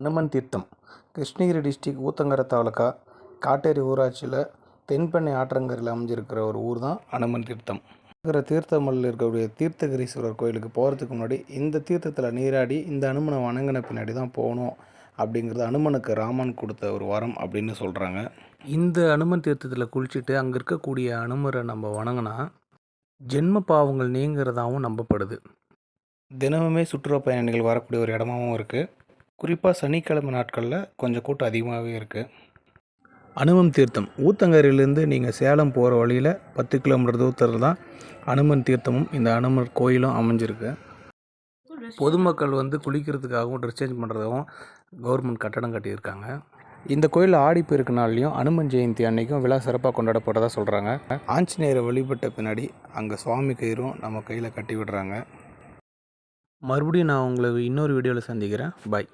அனுமன் தீர்த்தம். கிருஷ்ணகிரி டிஸ்ட்ரிக் ஊத்தங்கரை தாலுக்கா காட்டேரி ஊராட்சியில் தென்பெண்ணை ஆற்றங்கரையில் அமைஞ்சிருக்கிற ஒரு ஊர் தான் அனுமன் தீர்த்தம். இருக்கிற தீர்த்தமல்லில் இருக்கக்கூடிய தீர்த்தகிரீஸ்வரர் கோயிலுக்கு போகிறதுக்கு முன்னாடி இந்த தீர்த்தத்தில் நீராடி இந்த அனுமனை வணங்கின பின்னாடி தான் போகணும் அப்படிங்கிறது அனுமனுக்கு ராமன் கொடுத்த ஒரு வரம் அப்படின்னு சொல்கிறாங்க இந்த அனுமன் தீர்த்தத்தில் குளிச்சுட்டு அங்கே இருக்கக்கூடிய அனுமரை நம்ம வணங்கினா ஜென்ம பாவங்கள் நீங்கிறதாகவும் நம்பப்படுது. தினமுமே சுற்றுலா பயணிகள் வரக்கூடிய ஒரு இடமாவும் இருக்குது குறிப்பாக சனிக்கிழமை நாட்களில் கொஞ்சம் கூட்டம் அதிகமாகவே இருக்குது அனுமன் தீர்த்தம். ஊத்தங்கரையிலேருந்து நீங்கள் சேலம் போகிற வழியில் பத்து கிலோமீட்டர் தூரத்தில் தான் அனுமன் தீர்த்தமும் இந்த அனுமன் கோயிலும் அமைஞ்சிருக்கு. பொதுமக்கள் வந்து குளிக்கிறதுக்காகவும் ட்ரெஸ் சேஞ்ச் பண்ணுறதாகவும் கவர்மெண்ட் கட்டடம் கட்டியிருக்காங்க. இந்த கோயில் ஆடிப்பெருக்கு நாள்லையும் அனுமன் ஜெயந்தி அன்னைக்கும் விழா சிறப்பாக கொண்டாடப்பட்டதாக சொல்கிறாங்க ஆஞ்சநேயரை வழிபட்ட பின்னாடி அங்கே சுவாமி கயிறும் நம்ம கையில் கட்டி விடுறாங்க. மறுபடியும் நான் உங்களை இன்னொரு வீடியோவில் சந்திக்கிறேன். பாய்